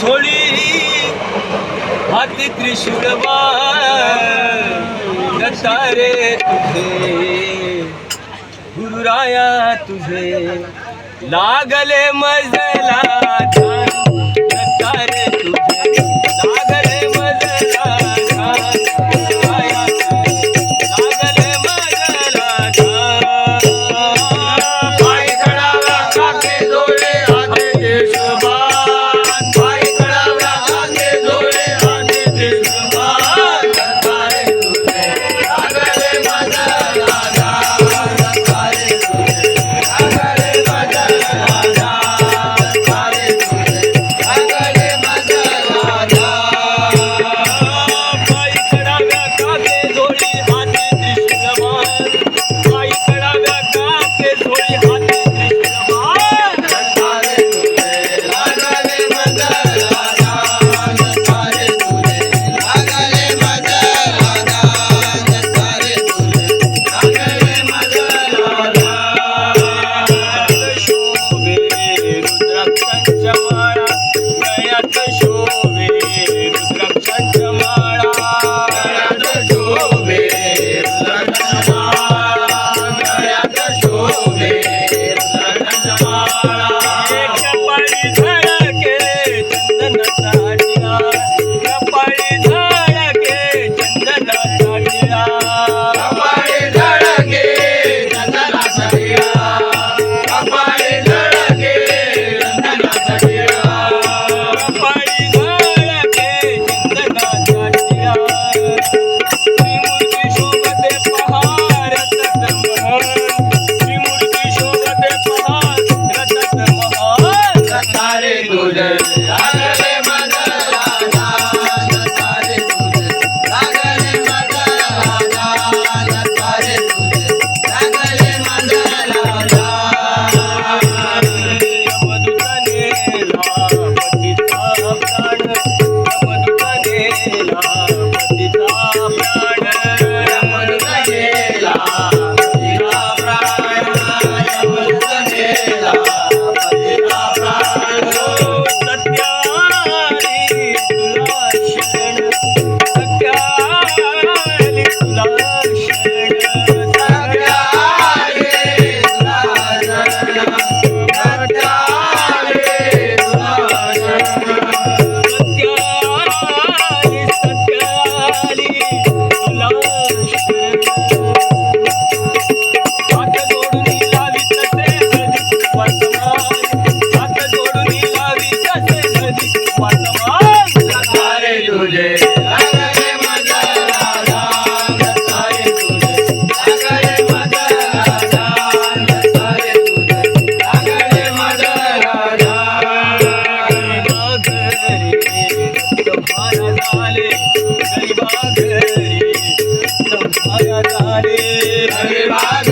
झोळी हाती त्रिशूळवा दत्तारे तुझे गुरुराया तुझे लागले मजला Holy. Love. हरे हरे भाग